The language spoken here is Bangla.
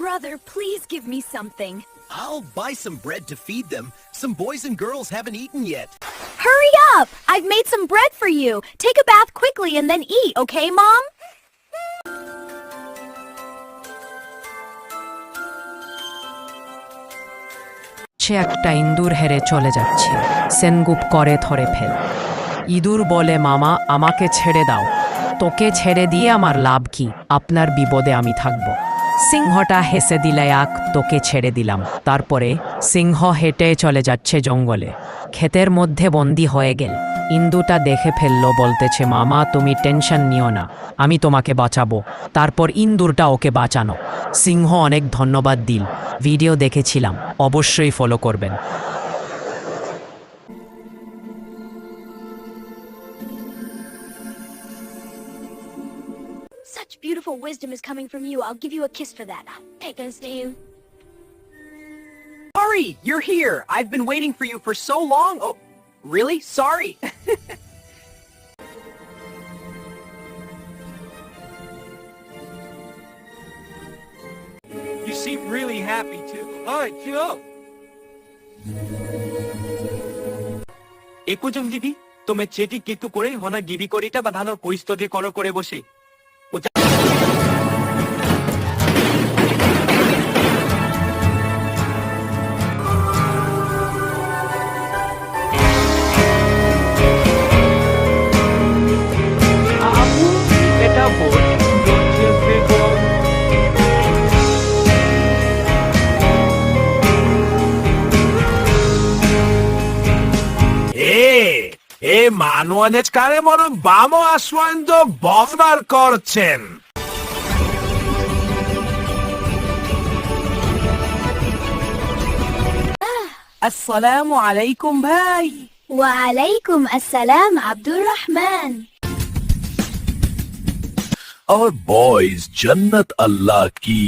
Brother, please give me something. I'll buy some bread to feed them. Some boys and girls haven't eaten yet. Hurry up! I've made some bread for you. Take a bath quickly and then eat, okay, Mom? সে একটা ইঁদুর হেরে চলে যাচ্ছে সেনগুপ করে ধরে ফেল ইঁদুর বলে মামা আমাকে ছেড়ে দাও তোকে ছেড়ে দিয়ে আমার লাভ কি আপনার বিপদে আমি থাকব সিংহটা হেসে দিলে এক, তোকে ছেড়ে দিলাম। তারপরে সিংহ হেঁটে চলে যাচ্ছে জঙ্গলে। ক্ষেতের মধ্যে বন্দি হয়ে গেল। ইন্দুটা দেখে ফেলল, বলতেছে, মামা, তুমি টেনশন নিও না, আমি তোমাকে বাঁচাবো। তারপর ইন্দুরটা ওকে বাঁচানো। সিংহ অনেক ধন্যবাদ দিল। ভিডিও দেখেছিলাম, অবশ্যই ফলো করবেন। Such beautiful wisdom is coming from you. I'll give you a kiss for that. Take this, you. Sorry, you're here. I've been waiting for you for so long. Oh, really? Sorry. you seem really happy too. Alright, chill out. একোজন দিদি তুমি চেটি কিতু করে হনা গিবি করিটা বা ধানোর পরিস্থিতি কর করে বসে এ মানুষ কারে કારણે મારો બામો આસવાંદો બોફનાર કરছেন আসসালামু আলাইকুম ভাই। ওয়ালাইকুম আসসালাম আব্দুর রহমান। और बॉयज जन्नत अल्लाह की